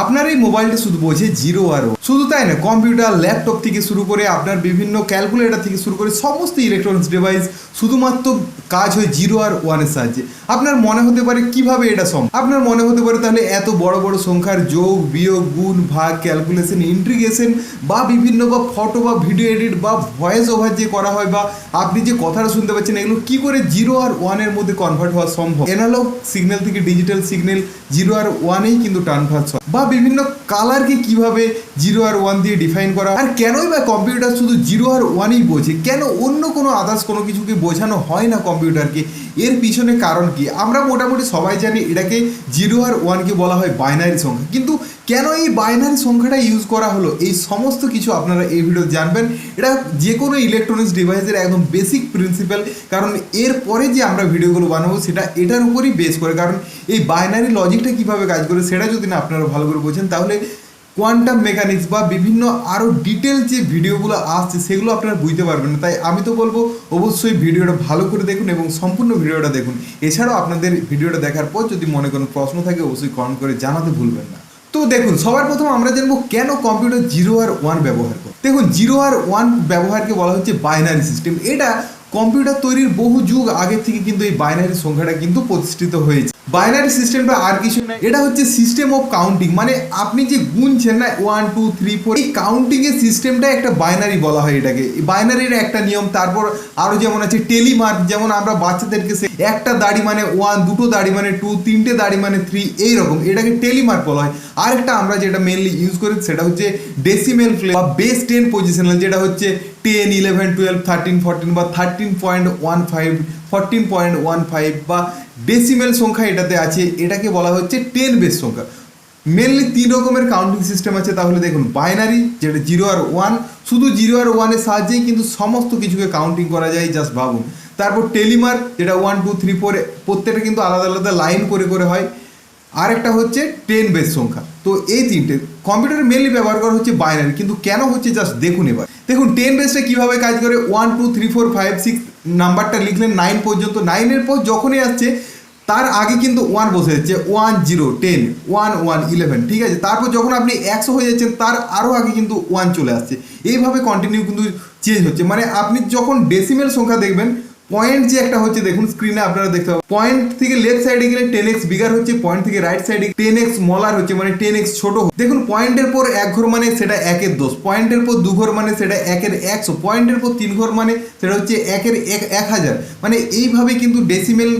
আপনার এই মোবাইলটা শুধু বোঝে জিরো আর শুধু তাই না, কম্পিউটার, ল্যাপটপ থেকে শুরু করে আপনার বিভিন্ন ক্যালকুলেটর থেকে শুরু করে সমস্ত ইলেকট্রনিক্স ডিভাইস শুধুমাত্র কাজ হয় জিরো আর ওয়ানের সাহায্যে। আপনার মনে হতে পারে কীভাবে এটা সম্ভব? আপনার মনে হতে পারে তাহলে এত বড় বড় সংখ্যার যোগ, বিয়োগ, গুণ, ভাগ ক্যালকুলেশন ইন্ট্রিগেশন বা বিভিন্ন বা ফটো বা ভিডিও এডিট বা ভয়েস ওভার যে করা হয় বা আপনি যে কথাটা শুনতে পাচ্ছেন, এগুলো কি করে জিরো আর ওয়ানের মধ্যে কনভার্ট হওয়া সম্ভব? এনালগ সিগন্যাল থেকে ডিজিটাল সিগন্যাল জিরো আর ওয়ানেই কিন্তু ট্রান্সফার হয়। বা বিভিন্ন কালারকে কীভাবে জিরো আর ওয়ান দিয়ে ডিফাইন করা আর কেনই বা কম্পিউটার শুধু জিরো আর ওয়ানই বোঝে? কেন অন্য কোনো আদার্স কোনো কিছুকে বোঝানো হয় না কম্পিউটারকে এর পিছনে কারণ কি? আমরা মোটামুটি সবাই জানি এটাকে জিরো আর ওয়ানকে বলা হয় বাইনারি সংখ্যা। কিন্তু কেন এই বাইনারি সংখ্যাটা ইউজ করা হলো? এই সমস্ত কিছু আপনারা এই ভিডিও জানবেন। এটা যে কোনো ইলেকট্রনিক্স ডিভাইসের একদম বেসিক প্রিন্সিপাল কারণ এর পরে যে আমরা ভিডিওগুলো বানাবো, সেটা এটার উপরই বেস করে। কারণ এই বাইনারি লজিকটা কীভাবে কাজ করে, সেটা যদি না আপনারা ভালো করে বোঝেন, তাহলে কোয়ান্টাম মেকানিক্স বা বিভিন্ন আরও ডিটেল যে ভিডিওগুলো আসছে, সেগুলো আপনারা বুঝতে পারবেন না। তাই আমি তো বলব, অবশ্যই ভিডিওটা ভালো করে দেখুন এবং সম্পূর্ণ ভিডিওটা দেখুন। এছাড়াও আপনাদের ভিডিওটা দেখার পর যদি মনে কোনো প্রশ্ন থাকে, অবশ্যই কমেন্ট করে জানাতে ভুলবেন না। তো দেখুন, সবার প্রথম আমরা জানব কেন কম্পিউটার জিরো আর ওয়ান ব্যবহার করে। দেখুন জিরো আর ওয়ান ব্যবহারকে বলা হচ্ছে বাইনারি সিস্টেম এটা কম্পিউটার তৈরির বহু যুগ আগে থেকে কিন্তু এই বাইনারি সংখ্যাটা কিন্তু প্রতিষ্ঠিত হয়েছে। বাইনারি সিস্টেমটা আর কিছু নাই। এটা হচ্ছে সিস্টেম অফ কাউন্টিং মানে আপনি যে গুনছেন না ওয়ান টু থ্রি ফোর এই কাউন্টিং এর সিস্টেমটা একটা বাইনারি বলা হয় এটাকে। বাইনারির একটা নিয়ম, তারপর আরও যেমন আছে টেলিমার্ক যেমন আমরা বাচ্চাদেরকে একটা দাড়ি মানে ওয়ান দুটো দাড়ি মানে টু তিনটে দাড়ি মানে থ্রি এইরকম। এটাকে টেলিমার্ক বলা হয়। আরেকটা আমরা যেটা মেনলি ইউজ করি, সেটা হচ্ছে ডেসিমেল ফ্লে বা বেস টেন পজিশনাল যেটা হচ্ছে ten eleven twelve thirteen fourteen বা thirteen point one five fourteen point one five বা ডেসিমেল সংখ্যা এটাতে আছে, এটাকে বলা হচ্ছে টেন বেস সংখ্যা। মেনলি তিন রকমের কাউন্টিং সিস্টেম আছে, তাহলে দেখুন বাইনারি যেটা জিরো আর ওয়ান শুধু জিরো আর ওয়ানের সাহায্যেই কিন্তু সমস্ত কিছুকে কাউন্টিং করা যায় জাস্ট ভাবুন। তারপর টেলিমার্ক যেটা ওয়ান টু থ্রি ফোর প্রত্যেকটা কিন্তু আলাদা আলাদা লাইন করে করে হয়। আরেকটা হচ্ছে টেন বেস সংখ্যা। তো এই তিনটে কম্পিউটার মেনলি ব্যবহার করা হচ্ছে বাইনারি কিন্তু কেন হচ্ছে জাস্ট দেখুন এবার। দেখুন টেন বেসটা কীভাবে কাজ করে? One two three four five six নাম্বারটা লিখলেন নাইন পর্যন্ত। নাইনের পর যখনই আসছে, তার আগে কিন্তু ওয়ান বসে যাচ্ছে। One zero ten one one eleven ঠিক আছে? তারপর যখন আপনি একশো হয়ে যাচ্ছেন, তার আরও আগে কিন্তু ওয়ান চলে আসছে। এইভাবে কন্টিনিউ কিন্তু চেঞ্জ হচ্ছে। মানে আপনি যখন ডেসিমেল সংখ্যা দেখবেন পয়েন্ট যে একটা হচ্ছে, দেখুন স্ক্রিনে আপনারা দেখতে পাবেন। পয়েন্ট থেকে লেফট সাইডে গেলে টেন এক্স বিগার হচ্ছে পয়েন্ট থেকে রাইট সাইডে টেন এক্স স্মলার হচ্ছে মানে টেন এক্স ছোট দেখুন পয়েন্টের পর এক ঘর মানে সেটা একের দোষ। পয়েন্টের পর দু ঘর মানে সেটা একের একশো। পয়েন্টের পর তিন ঘর মানে সেটা হচ্ছে একের এক এক হাজার। মানে এইভাবে কিন্তু ডেসিমেল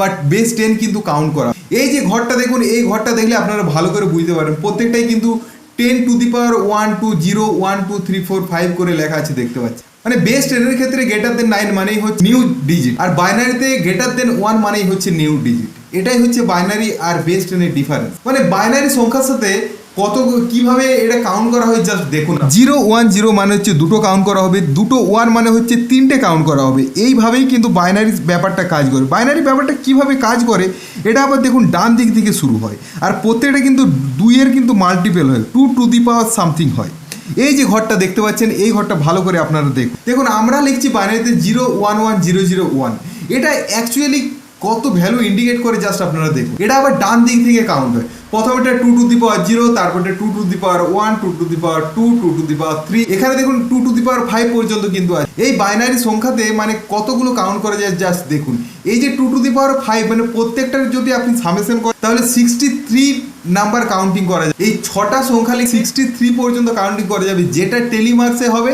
বাট বেস টেন কিন্তু কাউন্ট করা। এই যে ঘরটা দেখুন, এই ঘরটা দেখলে আপনারা ভালো করে বুঝতে পারেন প্রত্যেকটাই কিন্তু ten to the power one two zero one two three four five করে লেখা আছে, দেখতে পাচ্ছি মানে বেস টেনের ক্ষেত্রে গ্রেটার দেন নাইন মানেই হচ্ছে নিউ ডিজিট আর বাইনারিতে গ্রেটার দেন ওয়ান মানেই হচ্ছে নিউ ডিজিট এটাই হচ্ছে বাইনারি আর বেস টেনের ডিফারেন্স মানে বাইনারি সংখ্যার সাথে কত কীভাবে এটা কাউন্ট করা হয় জাস্ট দেখুন জিরো ওয়ান জিরো মানে হচ্ছে দুটো কাউন্ট করা হবে, দুটো ওয়ান মানে হচ্ছে তিনটে কাউন্ট করা হবে। এইভাবেই কিন্তু বাইনারি ব্যাপারটা কাজ করে। বাইনারি ব্যাপারটা কীভাবে কাজ করে, এটা আবার দেখুন ডান দিক থেকে শুরু হয়। আর প্রত্যেকটা কিন্তু দুইয়ের কিন্তু মাল্টিপেল হয়। Two to the power something হয়। এই যে ঘরটা দেখতে পাচ্ছেন, এই ঘরটা ভালো করে আপনারা দেখুন দেখুন, আমরা লিখছি বাইনারিতে zero one one zero zero one. এটা অ্যাকচুয়ালি কত ভ্যালু ইন্ডিকেট করে জাস্ট আপনারা দেখুন। এটা আবার ডান দিক থেকে কাউন্ট হয়। প্রথমে এটা two to the power zero তারপরে two to the power one two to the power two two to the power three এখানে দেখুন two to the power five পর্যন্ত কিন্তু আছে। এই বাইনারি সংখ্যাতে মানে কতগুলো কাউন্ট করা যায় জাস্ট দেখুন। এই যে two to the power five মানে প্রত্যেকটার যদি আপনি সামেশন করেন, তাহলে সিক্সটি থ্রি নাম্বার কাউন্টিং করা যায়। এই ছটা সংখ্যা লিখে সিক্সটি থ্রি পর্যন্ত কাউন্টিং করা যাবে। যেটা টেলিমার্কসে হবে,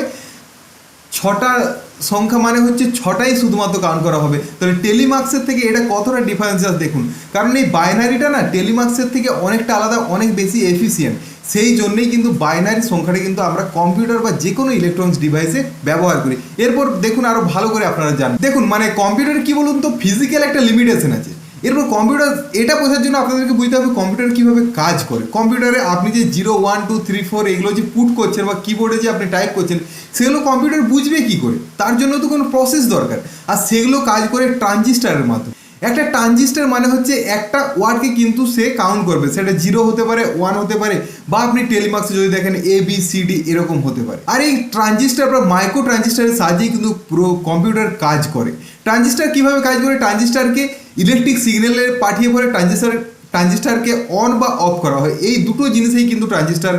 ছটা সংখ্যা মানে হচ্ছে ছটাই শুধুমাত্র কাউন্ট করা হবে। তাহলে টেলিমার্কসের থেকে এটা কতটা ডিফারেন্স দেখুন। কারণ এই বাইনারিটা না টেলিমার্কসের থেকে অনেকটা আলাদা, অনেক বেশি এফিসিয়েন্ট সেই জন্যেই কিন্তু বাইনারি সংখ্যাটা কিন্তু আমরা কম্পিউটার বা যে কোনো ইলেকট্রনিক্স ডিভাইসে ব্যবহার করি। এরপর দেখুন আরও ভালো করে আপনারা জানেন। দেখুন মানে কম্পিউটার কি বলুন তো? ফিজিক্যাল একটা লিমিটেশন আছে। এরপর কম্পিউটার এটা বোঝার জন্য আপনাদেরকে বুঝতে হবে কম্পিউটার কীভাবে কাজ করে। কম্পিউটারে আপনি যে zero one two three four এগুলো যে পুট করছেন বা কিবোর্ডে যে আপনি টাইপ করছেন, সেগুলো কম্পিউটার বুঝবে কি করে? তার জন্য তো কোনো প্রসেস দরকার। আর সেগুলো কাজ করে ট্রানজিস্টারের মাধ্যমে। একটা ট্রানজিস্টার মানে হচ্ছে একটা ওয়ার্ডকে কিন্তু সে কাউন্ট করবে। সেটা জিরো হতে পারে ওয়ান হতে পারে, বা আপনি টেলিমার্কসে যদি দেখেন এ বি সি ডি এরকম হতে পারে। আর এই ট্রানজিস্টার বা মাইক্রো ট্রানজিস্টারের সাহায্যেই কিন্তু পুরো কম্পিউটার কাজ করে। ট্রানজিস্টার কীভাবে কাজ করে? ট্রানজিস্টারকে ইলেকট্রিক সিগন্যালে পাঠিয়ে পরে ট্রানজিস্টার, ট্রানজিস্টারকে অন বা অফ করা হয়। এই দুটো জিনিসেই কিন্তু ট্রানজিস্টার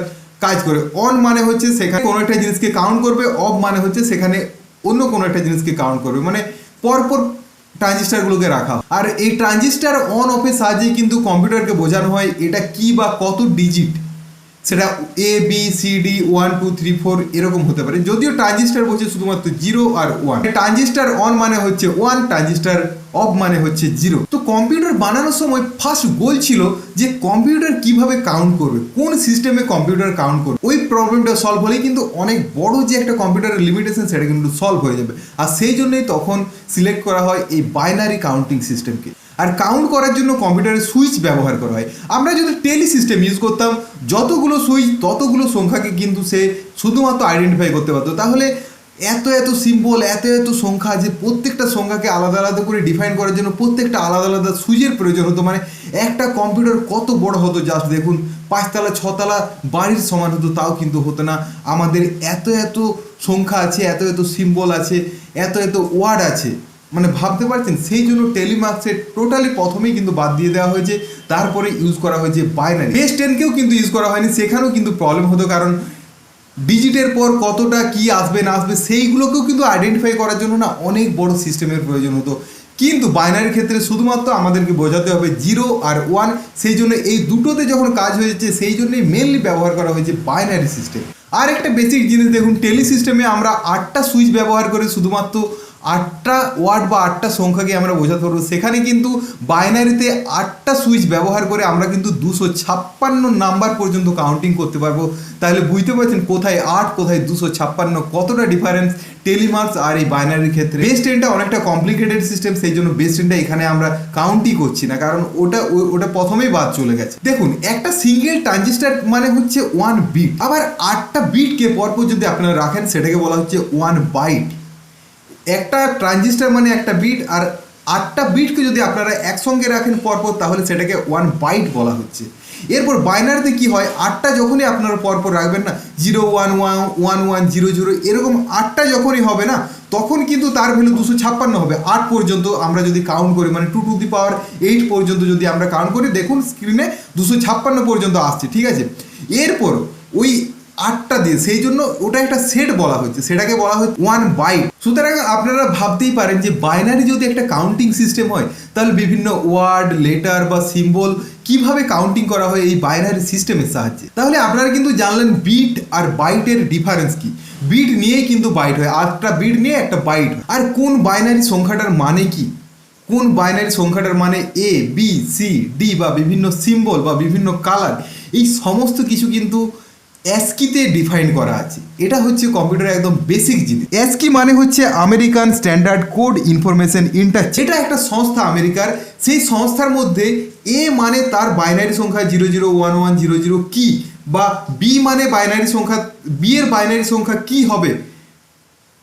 কাজ করে। অন মানে হচ্ছে সেখানে কোনো একটা জিনিসকে কাউন্ট করবে অফ মানে হচ্ছে সেখানে অন্য কোনো একটা জিনিসকে কাউন্ট করবে। মানে পরপর ট্রানজিস্টারগুলোকে রাখা আর এই ট্রানজিস্টার অন অফের সাহায্যে কিন্তু কম্পিউটারকে বোঝানো হয় এটা কি বা কত ডিজিট সেটা A B C D one two three four এরকম হতে পারে। যদিও ট্রানজিস্টার বলছে শুধুমাত্র জিরো আর ওয়ান ট্রানজিস্টার অন মানে হচ্ছে ওয়ান ট্রানজিস্টার অফ মানে হচ্ছে জিরো তো কম্পিউটার বানানোর সময় ফার্স্ট গোল ছিল যে কম্পিউটার কীভাবে কাউন্ট করবে, কোন সিস্টেমে কম্পিউটার কাউন্ট করবে। ওই প্রবলেমটা সলভ হলেই কিন্তু অনেক বড় যে একটা কম্পিউটারের লিমিটেশন সেটা কিন্তু সলভ হয়ে যাবে। আর সেই জন্যই তখন সিলেক্ট করা হয় এই বাইনারি কাউন্টিং সিস্টেমকে আর কাউন্ট করার জন্য কম্পিউটারের সুইচ ব্যবহার করা হয়। আমরা যদি টেলি সিস্টেম ইউজ করতাম, যতগুলো সুইচ ততগুলো সংখ্যাকে কিন্তু সে শুধুমাত্র আইডেন্টিফাই করতে পারতো। তাহলে এত এত সিম্বল এত এত সংখ্যা যে প্রত্যেকটা সংখ্যাকে আলাদা আলাদা করে ডিফাইন করার জন্য প্রত্যেকটা আলাদা আলাদা সুইচের প্রয়োজন হতো। মানে একটা কম্পিউটার কত বড় হতো জাস্ট দেখুন, পাঁচতলা, ছতলা বাড়ির সমান হতো, তাও কিন্তু হতো না। আমাদের এত এত সংখ্যা আছে, এত এত সিম্বল আছে, এত এত ওয়ার্ড আছে। মানে ভাবতে পারছেন, সেই জন্য টেলিমার্কসের টোটালি প্রথমেই কিন্তু বাদ দিয়ে দেওয়া হয়েছে, তারপরে ইউজ করা হয়েছে বাইনারি বেস টেনকেও কিন্তু ইউজ করা হয়নি, সেখানেও কিন্তু প্রবলেম হতো, কারণ ডিজিটের পর কতটা কি আসবে, না আসবে, সেইগুলোকেও কিন্তু আইডেন্টিফাই করার জন্য না অনেক বড় সিস্টেমের প্রয়োজন হতো। কিন্তু বাইনারির ক্ষেত্রে শুধুমাত্র আমাদেরকে বোঝাতে হবে জিরো আর ওয়ান সেই জন্য এই দুটোতে যখন কাজ হয়েছে সেই জন্যই মেনলি ব্যবহার করা হয়েছে বাইনারি সিস্টেম আর একটা বেসিক জিনিস দেখুন টেলি সিস্টেমে আমরা আটটা সুইচ ব্যবহার করে শুধুমাত্র আটটা ওয়ার্ড বা আটটা সংখ্যাকে আমরা বোঝাতে পারব। সেখানে কিন্তু বাইনারিতে আটটা সুইচ ব্যবহার করে আমরা কিন্তু দুশো ছাপ্পান্ন নাম্বার পর্যন্ত কাউন্টিং করতে পারব। তাহলে বুঝতে পারছেন কোথায় আট, কোথায় দুশো ছাপ্পান্ন, কতটা ডিফারেন্স টেলিমার্কস আর এই বাইনারির ক্ষেত্রে? বেস টেনটা অনেকটা কমপ্লিকেটেড সিস্টেম সেই জন্য বেস টেনটা এখানে আমরা কাউন্টই করছি না, কারণ ওটা ওটা প্রথমেই বাদ চলে গেছে। দেখুন, একটা সিঙ্গেল ট্রানজিস্টার মানে হচ্ছে ওয়ান বিট আবার আটটা বিটকে পরপর যদি আপনারা রাখেন, সেটাকে বলা হচ্ছে ওয়ান বাইট একটা ট্রানজিস্টার মানে একটা বিট আর আটটা বিটকে যদি আপনারা একসঙ্গে রাখেন পরপর, তাহলে সেটাকে ওয়ান বাইট বলা হচ্ছে। এরপর বাইনারিতে কি হয়? আটটা যখনই আপনারা পরপর রাখবেন না zero one one one one zero zero এরকম আটটা যখনই হবে না, তখন কিন্তু তার ভ্যালু দুশো ছাপ্পান্ন হবে। আট পর্যন্ত আমরা যদি কাউন্ট করি মানে two to the power eight পর্যন্ত যদি আমরা কাউন্ট করি, দেখুন স্ক্রিনে দুশো ছাপ্পান্ন পর্যন্ত আসছে, ঠিক আছে? এরপর ওই আটটা দিয়ে, সেই জন্য ওটা একটা সেট বলা হচ্ছে সেটাকে বলা হচ্ছে ওয়ান বাইট সুতরাং আপনারা ভাবতেই পারেন যে বাইনারি যদি একটা কাউন্টিং সিস্টেম হয়, তাহলে বিভিন্ন ওয়ার্ড লেটার বা সিম্বল কীভাবে কাউন্টিং করা হয় এই বাইনারি সিস্টেমের সাহায্যে? তাহলে আপনারা কিন্তু জানলেন বিট আর বাইটের ডিফারেন্স কি। বিট নিয়েই কিন্তু বাইট হয়, আটটা বিট নিয়ে একটা বাইট আর কোন বাইনারি সংখ্যাটার মানে কি? কোন বাইনারি সংখ্যাটার মানে এ বি সি ডি বা বিভিন্ন সিম্বল বা বিভিন্ন কালার এই সমস্ত কিছু কিন্তু অ্যাস্কিতে ডিফাইন করা আছে। এটা হচ্ছে কম্পিউটারের একদম বেসিক জিনিস। অ্যাস্কি মানে হচ্ছে American standard code information inter এটা একটা সংস্থা আমেরিকার। সেই সংস্থার মধ্যে এ মানে তার বাইনারি সংখ্যা zero zero one one zero zero কি বা বি মানে বাইনারি সংখ্যা বি এর বাইনারি সংখ্যা কি হবে?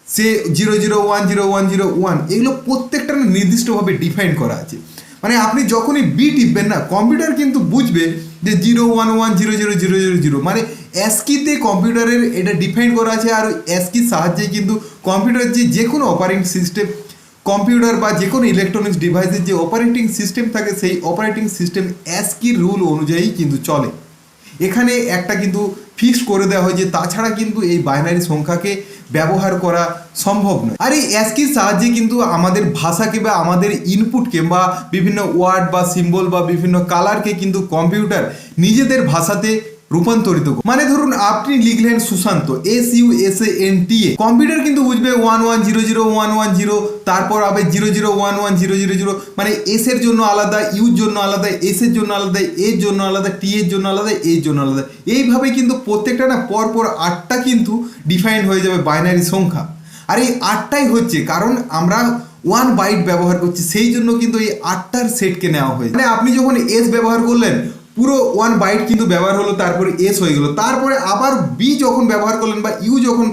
সে zero zero one zero one zero one এগুলো প্রত্যেকটা নির্দিষ্টভাবে ডিফাইন করা আছে। মানে আপনি যখনই বি টিপবেন না কম্পিউটার কিন্তু বুঝবে যে zero one one zero zero zero zero zero মানে অ্যাসকিতে কম্পিউটারের এটা ডিফাইন করা আছে আর অ্যাসকির সাহায্যে কিন্তু কম্পিউটার যে যে কোনো অপারেটিং সিস্টেম কম্পিউটার বা যে কোনো ইলেকট্রনিক্স ডিভাইসের যে অপারেটিং সিস্টেম থাকে, সেই অপারেটিং সিস্টেম অ্যাসকির রুল অনুযায়ী কিন্তু চলে। এখানে একটা কিন্তু ফিক্সড করে দেওয়া হয় যে তাছাড়া কিন্তু এই বাইনারি সংখ্যাকে ব্যবহার করা সম্ভব নয়। আর এই অ্যাসকির সাহায্যে কিন্তু আমাদের ভাষাকে বা আমাদের ইনপুটকে বা বিভিন্ন ওয়ার্ড বা সিম্বল বা বিভিন্ন কালারকে কিন্তু কম্পিউটার নিজেদের ভাষাতে রূপান্তরিত মানে ধরুন আপনি লিখলেন Sushanta S U S A N T A computer কিন্তু বুঝবে one one zero zero one one zero তারপর আবার zero zero one one zero zero zero মানে এস এর জন্য আলাদা ইউর জন্য আলাদা এস এর জন্য আলাদা এর জন্য আলাদা টি এর জন্য আলাদা এর জন্য আলাদা। এইভাবে কিন্তু প্রত্যেকটা না পর পর আটটা কিন্তু ডিফাইন হয়ে যাবে বাইনারি সংখ্যা। আর এই আটটাই হচ্ছে কারণ আমরা ওয়ান বাইট ব্যবহার করছি, সেই জন্য কিন্তু এই আটটার সেটকে নেওয়া হয়েছে। মানে আপনি যখন এস ব্যবহার করলেন পুরো ওয়ান বাইট কিন্তু ব্যবহার হলো, তারপরে এস হয়ে গেলো। তারপরে আবার বি যখন ব্যবহার করলেন বা ইউ যখন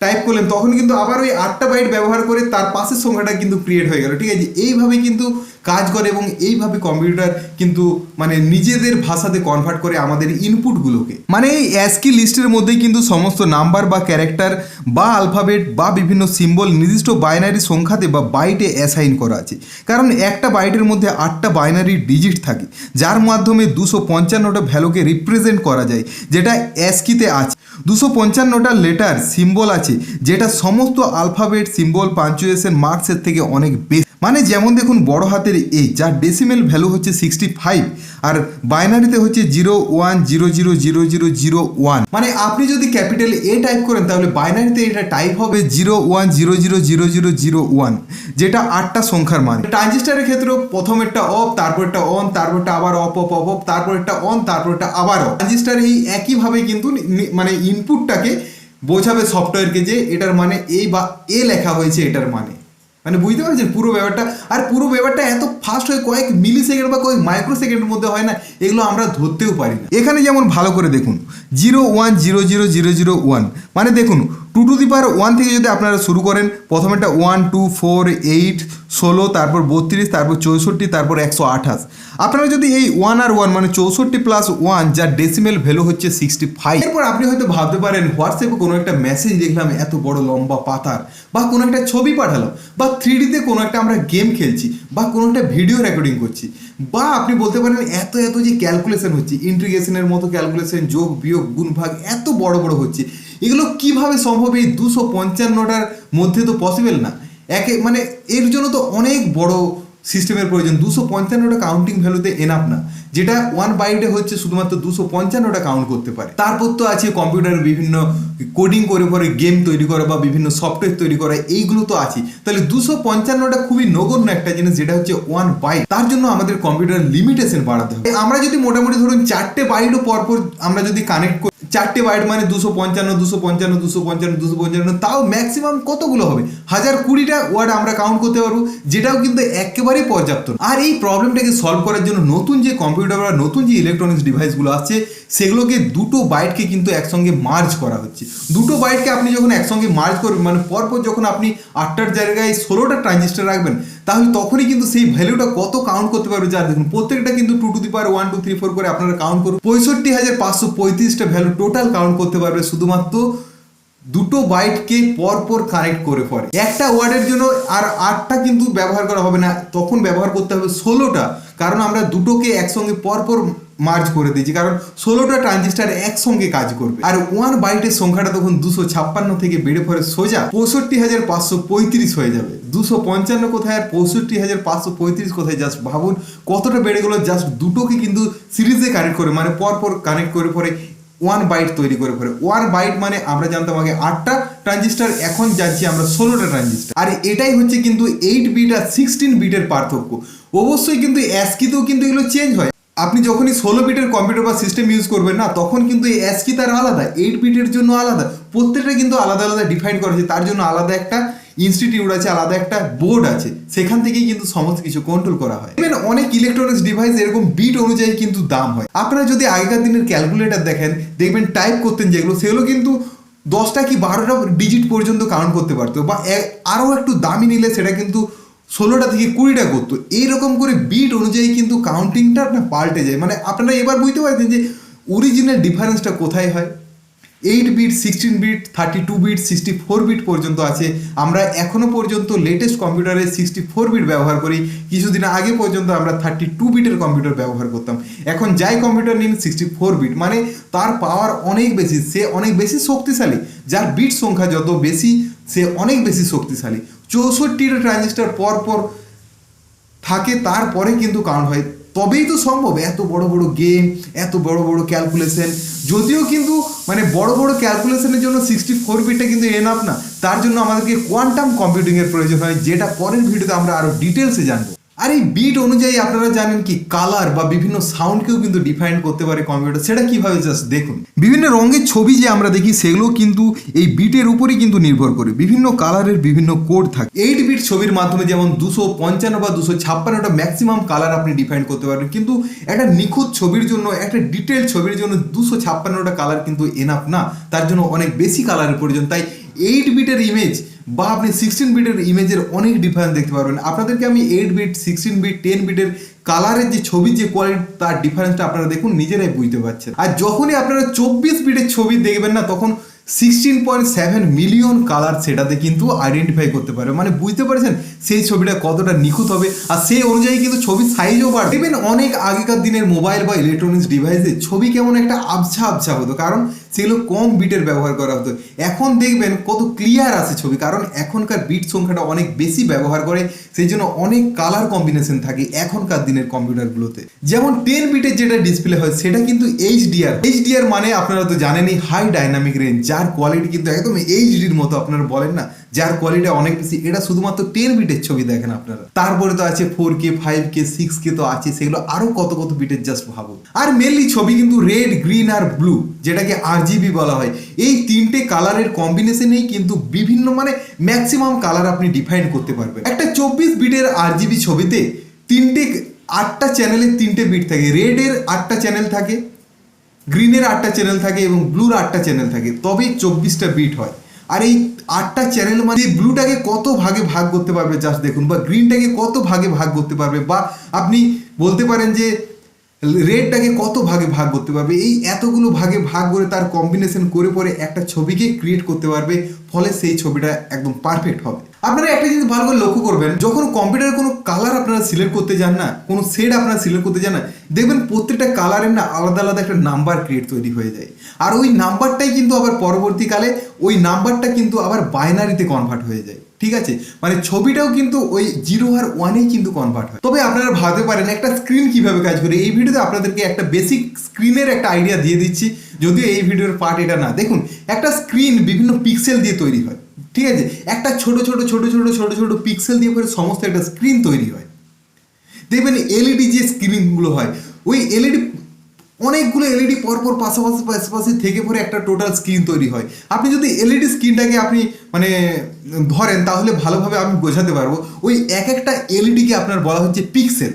টাইপ করলেন, তখন কিন্তু আবার ওই আটটা বাইট ব্যবহার করে তার পাশের সংখ্যাটা কিন্তু ক্রিয়েট হয়ে গেল, ঠিক আছে? এইভাবে কিন্তু কাজ করে এবং এইভাবে কম্পিউটার কিন্তু মানে নিজেদের ভাষাতে কনভার্ট করে আমাদের ইনপুটগুলোকে মানে এই অ্যাসকি লিস্টের মধ্যেই কিন্তু সমস্ত নাম্বার বা ক্যারেক্টার বা আলফাবেট বা বিভিন্ন সিম্বল নির্দিষ্ট বাইনারি সংখ্যাতে বা বাইটে অ্যাসাইন করা আছে। কারণ একটা বাইটের মধ্যে আটটা বাইনারি ডিজিট থাকে, যার মাধ্যমে দুশো পঞ্চান্নটা ভ্যালুকে রিপ্রেজেন্ট করা যায়, যেটা অ্যাসকিতে আছে। দুশো পঞ্চান্নটা লেটার সিম্বল আছে, যেটা সমস্ত আলফাবেট সিম্বল পাঞ্চুয়েশন মার্কসের থেকে অনেক বেশি। মানে যেমন দেখুন বড় হাতের এ যার ডেসিমেল ভ্যালু হচ্ছে সিক্সটি ফাইভ আর বাইনারিতে হচ্ছে zero one zero zero zero zero zero one মানে আপনি যদি ক্যাপিটাল এ টাইপ করেন, তাহলে বাইনারিতে এটা টাইপ হবে zero one zero zero zero zero zero one যেটা আটটা সংখ্যার মান। ট্রানজিস্টারের ক্ষেত্রেও প্রথম একটা অফ তারপর একটা অন তারপরটা আবার অফ অফ অফ অফ তারপর একটা অন তারপর একটা আবার অফ ট্রানজিস্টার এই একইভাবে কিন্তু মানে ইনপুটটাকে বোঝাবে সফটওয়্যারকে যে এটার মানে এই বা এ লেখা হয়েছে এটার মানে। মানে বুঝতে পারছেন? পুরো ব্যাপারটা, আর পুরো ব্যাপারটা এত ফাস্ট হয় কয়েক মিলি সেকেন্ড বা কয়েক মাইক্রো সেকেন্ডের মধ্যে হয় না, এগুলো আমরা ধরতেও পারি না। এখানে যেমন ভালো করে দেখুন zero one zero zero zero zero one মানে দেখুন two to the power one থেকে যদি আপনারা শুরু করেন প্রথমেটা ওয়ান টু ফোর এইট ষোলো, তারপর বত্রিশ, তারপর চৌষট্টি, তারপর একশো আঠাশ। আপনারা যদি এই ওয়ান আর ওয়ান মানে চৌষট্টি প্লাস ওয়ান যার ডেসিমেল ভ্যালু হচ্ছে সিক্সটি ফাইভ এরপর আপনি হয়তো ভাবতে পারেন হোয়াটসঅ্যাপে কোনো একটা মেসেজ দেখলাম, এত বড় লম্বা পাতার, বা কোনো একটা ছবি পাঠালাম, বা থ্রি ডিতে কোনো একটা আমরা গেম খেলছি, বা কোনো একটা ভিডিও রেকর্ডিং করছি, বা আপনি বলতে পারেন, এত এত যে ক্যালকুলেশন হচ্ছে ইন্টিগ্রেশনের মতো ক্যালকুলেশন যোগ, বিয়োগ, গুণ, ভাগ, এত বড় বড় হচ্ছে এগুলো কীভাবে সম্ভব? এই দুশো পঞ্চান্নটার মধ্যে তো পসিবল না। একে মানে এর জন্য তো অনেক বড় সিস্টেমের প্রয়োজন। দুশো পঞ্চান্নটা কাউন্টিং ভ্যালুতে এনাফ না। যেটা ওয়ান বাইটে হচ্ছে শুধুমাত্র দুশো পঞ্চান্নটা কাউন্ট করতে পারে। তারপর তো আছে কম্পিউটারের বিভিন্ন কোডিং করে পরে গেম তৈরি করা বা বিভিন্ন সফটওয়্যার তৈরি করা, এইগুলো তো আছে তাহলে দুশো পঞ্চান্নটা খুবই নগণ্য একটা জিনিস, যেটা হচ্ছে ওয়ান বাইট তার জন্য আমাদের কম্পিউটার লিমিটেশন বাড়াতে হবে। আমরা যদি মোটামুটি ধরুন চারটে বাইটও পরপর আমরা যদি কানেক্ট চারটে বাইট মানে দুশো পঞ্চান্ন দুশো পঞ্চান্ন দুশো পঞ্চান্ন দুশো পঞ্চান্ন, তাও ম্যাক্সিমাম কতগুলো হবে? হাজার কুড়িটা ওয়ার্ড আমরা কাউন্ট করতে পারব, যেটাও কিন্তু একেবারেই পর্যাপ্ত আর এই প্রবলেমটাকে সলভ করার জন্য নতুন যে কম্পিউটার বা নতুন যে ইলেকট্রনিক্স ডিভাইসগুলো আসছে, সেগুলোকে দুটো বাইটকে কিন্তু একসঙ্গে মার্জ করা হচ্ছে। দুটো বাইটকে আপনি যখন একসঙ্গে মার্জ করবেন মানে পরপর যখন আপনি আটটার জায়গায় ষোলোটা ট্রানজিস্টার রাখবেন তাহলে তখনই কিন্তু সেই ভ্যালুটা কত কাউন্ট করতে পারবে? যার দেখুন, প্রত্যেকটা কিন্তু two to the power one two three four করে আপনারা কাউন্ট করুন। পঁয়ষট্টি হাজার পাঁচশো পঁয়ত্রিশটা ভ্যালু টোটাল কাউন্ট করতে পারবে শুধুমাত্র দুটো বাইটকে পরপর কানেক্ট করে পরে একটা ওয়ার্ডের জন্য আর আটটা কিন্তু ব্যবহার করা হবে না, তখন ব্যবহার করতে হবে ষোলোটা। কারণ আমরা দুটোকে একসঙ্গে পরপর মার্জ করে দিয়েছি, কারণ ষোলোটা ট্রানজিস্টার একসঙ্গে কাজ করবে। আর ওয়ান বাইটের সংখ্যাটা তখন দুশো ছাপ্পান্ন থেকে বেড়ে পড়ে সোজা, পঁয়ষট্টি হাজার পাঁচশো পঁয়ত্রিশ হয়ে যাবে। দুশো পঞ্চান্ন কোথায় আর পঁয়ষট্টি হাজার পাঁচশো পঁয়ত্রিশ কোথায়? জাস্ট ভাবুন, কতটা বেড়ে গেলো? জাস্ট দুটোকে কিন্তু সিরিজে কানেক্ট করে মানে পরপর কানেক্ট করে পরে ওয়ান বাইট তৈরি করে ফেলে ওয়ান বাইট মানে আমরা জানতাম আগে আটটা ট্রানজিস্টার এখন যাচ্ছি আমরা ষোলোটা ট্রানজিস্টার আর এটাই হচ্ছে কিন্তু এইট বিট আর সিক্সটিন বিটের পার্থক্য। অবশ্যই কিন্তু অ্যাসকিতেও কিন্তু এগুলো চেঞ্জ হয়। আপনি যখনই ষোলো বিটের কম্পিউটার বা সিস্টেম ইউজ করবেন না, তখন কিন্তু এই অ্যাসকি তার আলাদা। এইট বিটের জন্য আলাদা। প্রত্যেকটা কিন্তু আলাদা আলাদা ডিফাইন করা আছে তার জন্য আলাদা একটা ইনস্টিটিউট আছে, আলাদা একটা বোর্ড আছে, সেখান থেকেই কিন্তু সমস্ত কিছু কন্ট্রোল করা হয়। ইভেন অনেক ইলেকট্রনিক্স ডিভাইস এরকম বিট অনুযায়ী কিন্তু দাম হয়। আপনারা যদি আগেকার দিনের ক্যালকুলেটর দেখেন, দেখবেন টাইপ করতেন যেগুলো, সেগুলো কিন্তু দশটা কি বারোটা ডিজিট পর্যন্ত কাউন্ট করতে পারতো, বা আরও একটু দামি নিলে সেটা কিন্তু ষোলোটা থেকে কুড়িটা করতো। এইরকম করে বিট অনুযায়ী কিন্তু কাউন্টিংটা পাল্টে যায়। মানে আপনারা এবার বুঝতে পারছেন যে অরিজিনাল ডিফারেন্সটা কোথায় হয়? Eight bit, sixteen bit, thirty two bit, sixty four bit পর্যন্ত আছে। আমরা এখনও পর্যন্ত লেটেস্ট কম্পিউটারে সিক্সটি ফোর বিট ব্যবহার করি। কিছুদিন আগে পর্যন্ত আমরা থার্টি টু বিটের কম্পিউটার ব্যবহার করতাম। এখন যাই কম্পিউটার নিন, সিক্সটি ফোর বিট মানে তার পাওয়ার অনেক বেশি, সে অনেক বেশি শক্তিশালী। যার বিট সংখ্যা যত বেশি, সে অনেক বেশি শক্তিশালী। চৌষট্টিটা ট্রানজিস্টার পর পর থাকে, তারপরে কিন্তু কাউন্ট হয়। তবেই তো সম্ভব, এত বড় বড় গেম এত বড় বড় ক্যালকুলেশন যদিও কিন্তু মানে বড় বড় ক্যালকুলেশনের জন্য সিক্সটি ফোর বিটটা কিন্তু এন আপ না। তার জন্য আমাদেরকে কোয়ান্টাম কম্পিউটিংয়ের প্রয়োজন হয়, যেটা পরের ভিডিওতে আমরা আরও ডিটেলসে জানব। আর এই বিট অনুযায়ী আপনারা জানেন কি কালার বা বিভিন্ন সাউন্ডকেও কিন্তু ডিফাইন করতে পারে কম্পিউটার সেটা কীভাবে জাস্ট দেখুন। বিভিন্ন রঙের ছবি যে আমরা দেখি সেগুলো কিন্তু এই বিটের উপরই কিন্তু নির্ভর করে। বিভিন্ন কালারের বিভিন্ন কোড থাকে। এইট বিট ছবির মাধ্যমে যেমন দুশো পঞ্চান্ন বা দুশো ছাপ্পান্নটা ম্যাক্সিমাম কালার আপনি ডিফাইন করতে পারবেন। কিন্তু একটা নিখুঁত ছবির জন্য, একটা ডিটেল ছবির জন্য দুশো ছাপ্পান্নটা কালার কিন্তু এনাফ না। তার জন্য অনেক বেশি কালারের প্রয়োজন। তাই এইট বিটের ইমেজ বা আপনি সিক্সটিন বিটের ইমেজের অনেক ডিফারেন্স দেখতে পারবেন। আপনাদেরকে আমি eight bit sixteen bit ten বিটের কালারের যে ছবির যে কোয়ালিটি তার ডিফারেন্সটা আপনারা দেখুন, নিজেরাই বুঝতে পারছেন। আর যখনই আপনারা চব্বিশ বিটের ছবি দেখবেন না, তখন sixteen point seven million colour সেটাতে কিন্তু আইডেন্টিফাই করতে পারবে। মানে বুঝতে পারছেন সেই ছবিটা কতটা নিখুঁত হবে, আর সেই অনুযায়ী কিন্তু ছবির সাইজও বাড়বে। দেখবেন অনেক আগেকার দিনের মোবাইল বা ইলেকট্রনিক্স ডিভাইসে ছবি কেমন একটা আবছা আবছা হতো, কারণ সেগুলো কম বিটের ব্যবহার করা হতো। এখন দেখবেন কত ক্লিয়ার আছে ছবি, কারণ এখনকার বিট সংখ্যাটা অনেক বেশি ব্যবহার করে, সেই জন্য অনেক কালার কম্বিনেশন থাকে এখনকার দিনের কম্পিউটারগুলোতে। যেমন টেন বিটের যেটা ডিসপ্লে হয়, সেটা কিন্তু এইচডিআর এইচডিআর মানে আপনারা তো জানেনই হাই ডাইনামিক রেঞ্জ যার কোয়ালিটি কিন্তু একদম এইচডির মতো, আপনারা বলেন না। যার কোয়ালিটি অনেক বেশি, এটা শুধুমাত্র টেন বিটের ছবি দেখেন আপনারা। তারপরে তো আছে four K five K six K তো আছে, সেগুলো আরও কত কত বিটের জাস্ট ভাবুন আর মেনলি ছবি কিন্তু রেড গ্রিন আর ব্লু যেটাকে আরজিবি বলা হয়। এই তিনটে কালারের কম্বিনেশনেই কিন্তু বিভিন্ন মানে ম্যাক্সিমাম কালার আপনি ডিফাইন করতে পারবেন। একটা চব্বিশ বিটের আরজিবি ছবিতে তিনটে আটটা চ্যানেলের তিনটে বিট থাকে। রেডের আটটা চ্যানেল থাকে গ্রিনের আটটা চ্যানেল থাকে এবং ব্লুর আটটা চ্যানেল থাকে। তবেই চব্বিশটা বিট হয়। আর এই আটটা চ্যানেল মানে ব্লুটাকে কত ভাগে ভাগ করতে পারবে জাস্ট দেখুন, বা গ্রিনটাকে কত ভাগে ভাগ করতে পারবে, বা আপনি বলতে পারেন যে রেডটাকে কত ভাগে ভাগ করতে পারবে, এই এতগুলো ভাগে ভাগ করে তার কম্বিনেশন করে পরে একটা ছবিকে ক্রিয়েট করতে পারবে, ফলে সেই ছবিটা একদম পারফেক্ট হবে। আপনারা একটা জিনিস ভালো করে লক্ষ্য করবেন, যখন কম্পিউটারে কোনো কালার আপনারা সিলেক্ট করতে যান না, কোনো শেড আপনারা সিলেক্ট করতে যান না, দেখবেন প্রত্যেকটা কালারের না আলাদা আলাদা একটা নাম্বার ক্রিয়েট তৈরি হয়ে যায়। আর ওই নাম্বারটাই কিন্তু আবার পরবর্তীকালে, ওই নাম্বারটা কিন্তু আবার বাইনারিতে কনভার্ট হয়ে যায়। ঠিক আছে? মানে ছবিটাও কিন্তু ওই জিরো আর ওয়ানেই কিন্তু কনভার্ট হয়। তবে আপনারা ভাবতে পারেন, একটা স্ক্রিন কীভাবে কাজ করে? এই ভিডিওতে আপনাদেরকে একটা বেসিক স্ক্রিনের একটা আইডিয়া দিয়ে দিচ্ছি। যদিও এই ভিডিওর পার্ট এটা না। দেখুন, একটা স্ক্রিন বিভিন্ন পিক্সেল দিয়ে তৈরি হয়। ঠিক আছে? একটা ছোট ছোট ছোট ছোট ছোট ছোট পিক্সেল দিয়ে করে সমস্ত একটা স্ক্রিন তৈরি হয়। দেখবেন এলইডি যে স্ক্রিনগুলো হয়, ওই এলইডি অনেকগুলো এলইডি পরপর পাশাপাশি পাশাপাশি থেকে পরে একটা টোটাল স্ক্রিন তৈরি হয়। আপনি যদি এলইডি স্ক্রিনটাকে আপনি মানে ধরেন, তাহলে ভালোভাবে আমি বোঝাতে পারব, ওই এক একটা এলইডিকে আপনার বলা হচ্ছে পিক্সেল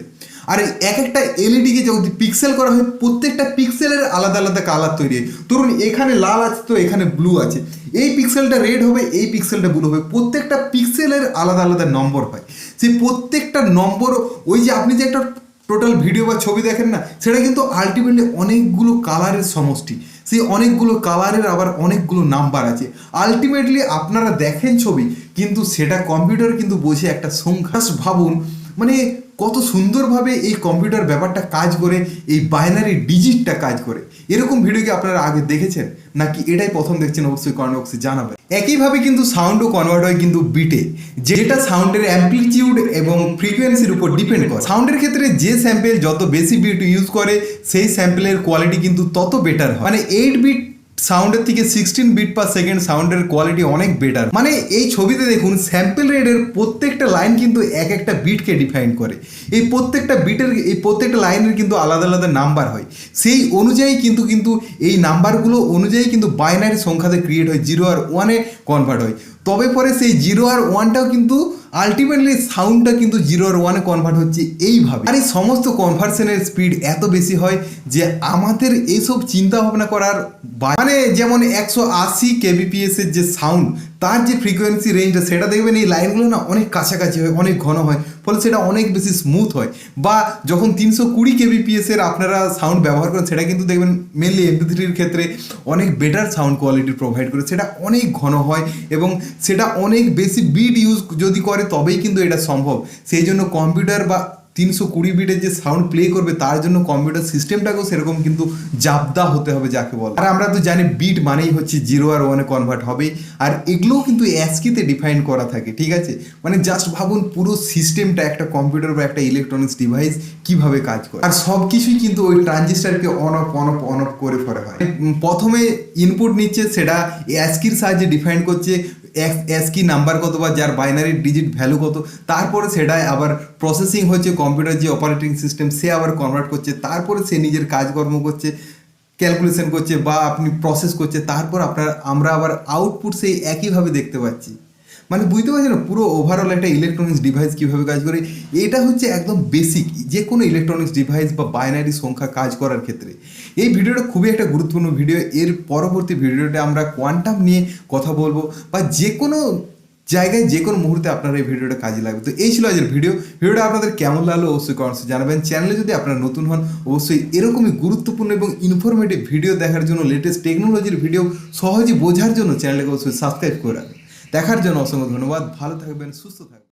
আর এক একটা এলইডিকে যদি পিক্সেল করা হয়, প্রত্যেকটা পিক্সেলের আলাদা আলাদা কালার তৈরি হয়। ধরুন, এখানে লাল আছে তো এখানে ব্লু আছে। এই পিক্সেলটা রেড হবে, এই পিক্সেলটা ব্লু হবে। প্রত্যেকটা পিক্সেলের আলাদা আলাদা নম্বর হয়। সেই প্রত্যেকটা নম্বর ওই যে আপনি যে একটা টোটাল ভিডিও বা ছবি দেখেন না, সেটা কিন্তু আলটিমেটলি অনেকগুলো কালারের সমষ্টি। সেই অনেকগুলো কালারের আবার অনেকগুলো নাম্বার আছে। আলটিমেটলি আপনারা দেখেন ছবি, কিন্তু সেটা কম্পিউটার কিন্তু বোঝে একটা সংখ্যা Just ভাবুন মানে কত সুন্দরভাবে এই কম্পিউটার ব্যাপারটা কাজ করে, এই বাইনারি ডিজিটটা কাজ করে। এরকম ভিডিও কি আপনারা আগে দেখেছেন? নাকি এটাই প্রথম দেখছেন? অবশ্যই কমেন্ট বক্সে জানাবেন। একইভাবে কিন্তু সাউন্ডও কনভার্ট হয় কিন্তু বিটে যেটা সাউন্ডের অ্যাম্পলিটিউড এবং ফ্রিকোয়েন্সির উপর ডিপেন্ড করে। সাউন্ডের ক্ষেত্রে যে স্যাম্পেল যত বেশি বিট ইউজ করে, সেই স্যাম্পেলের কোয়ালিটি কিন্তু তত বেটার হয়। মানে এইট বিট সাউন্ডের থেকে সিক্সটিন বিট পার সেকেন্ড সাউন্ডের কোয়ালিটি অনেক বেটার মানে এই ছবিতে দেখুন স্যাম্পেল রেডের প্রত্যেকটা লাইন কিন্তু এক একটা বিটকে ডিফাইন করে। এই প্রত্যেকটা বিটের এই প্রত্যেকটা লাইনের কিন্তু আলাদা আলাদা নাম্বার হয়। সেই অনুযায়ী কিন্তু কিন্তু এই নাম্বারগুলো অনুযায়ী কিন্তু বাইনারি সংখ্যাতে ক্রিয়েট হয় জিরো আর ওয়ানে কনভার্ট হয়। তবে পরে সেই জিরো আর ওয়ানটাও কিন্তু আলটিমেটলি সাউন্ডটা কিন্তু জিরো আর ওয়ানে কনভার্ট হচ্ছে এইভাবে। আর এই সমস্ত কনভার্সেনের স্পিড এত বেশি হয় যে আমাদের এইসব চিন্তা ভাবনা করার মানে যেমন একশো আশি কেবিপিএস এর যে সাউন্ড তার যে ফ্রিকোয়েন্সি রেঞ্জটা সেটা দেখবেন এই লাইনগুলো না অনেক কাছাকাছি হয়, অনেক ঘন হয়। ফলে সেটা অনেক বেশি স্মুথ হয়। বা যখন তিনশো কুড়ি কেবিপিএস এর আপনারা সাউন্ড ব্যবহার করেন, সেটা কিন্তু দেখবেন মেনলি এমপি থ্রির ক্ষেত্রে অনেক বেটার সাউন্ড কোয়ালিটি প্রোভাইড করে। সেটা অনেক ঘন হয় এবং সেটা অনেক বেশি বিট ইউজ যদি করে, তবেই কিন্তু এটা সম্ভব। সেই জন্য কম্পিউটার বা তিনশো কুড়ি বিটের যে সাউন্ড প্লে করবে, তার জন্য কম্পিউটার সিস্টেমটাকেও সেরকম কিন্তু জাবদা হতে হবে যাকে বলে। আর আমরা তো জানি বিট মানেই হচ্ছে জিরো আর ওয়ানে কনভার্ট হবে আর এগুলোও কিন্তু অ্যাসকিতে ডিফাইন করা থাকে, ঠিক আছে? মানে জাস্ট ভাবুন পুরো সিস্টেমটা একটা কম্পিউটার বা একটা ইলেকট্রনিক্স ডিভাইস কীভাবে কাজ করে। আর সব কিছুই কিন্তু ওই ট্রানজিস্টারকে on off on off on off করে ফেরা হয়। প্রথমে ইনপুট নিচ্ছে, সেটা অ্যাসকির সাহায্যে ডিফাইন করছে অ্যাসকি নাম্বার কত বা যার বাইনারি ডিজিট ভ্যালু কত, তারপরে সেটা আবার প্রসেসিং হচ্ছে কম্পিউটার যে অপারেটিং সিস্টেম সে আবার কনভার্ট করছে, তারপরে সে নিজের কাজকর্ম করছে ক্যালকুলেশন করছে বা আপনি প্রসেস করছে, তারপর আপনার, আমরা আবার আউটপুট সেই একইভাবে দেখতে পাচ্ছি। মানে বুঝতে পারছেন না, পুরো ওভারঅল একটা ইলেকট্রনিক্স ডিভাইস কীভাবে কাজ করে, এটা হচ্ছে একদম বেসিক যে কোনো ইলেকট্রনিক্স ডিভাইস বা বাইনারি সংখ্যা কাজ করার ক্ষেত্রে। এই ভিডিওটা খুবই একটা গুরুত্বপূর্ণ ভিডিও, এর পরবর্তী ভিডিওটা আমরা কোয়ান্টাম নিয়ে কথা বলব, বা যে কোনো জায়গায় যে কোনো মুহূর্তে আপনার এই ভিডিওটা কাজে লাগবে। তো এই ছিল আজকের ভিডিও। ভিডিওটা আপনাদের কেমন লাগল অবশ্যই কমেন্টসে জানাবেন। চ্যানেলে যদি আপনারা নতুন হন, অবশ্যই এরকমই গুরুত্বপূর্ণ এবং ইনফরমেটিভ ভিডিও দেখার জন্য লেটেস্ট টেকনোলজির ভিডিও সহজে বোঝার জন্য চ্যানেলকে অবশ্যই সাবস্ক্রাইব করে রাখবেন। দেখার জন্য অসংখ্য ধন্যবাদ। ভালো থাকবেন, সুস্থ থাকবেন।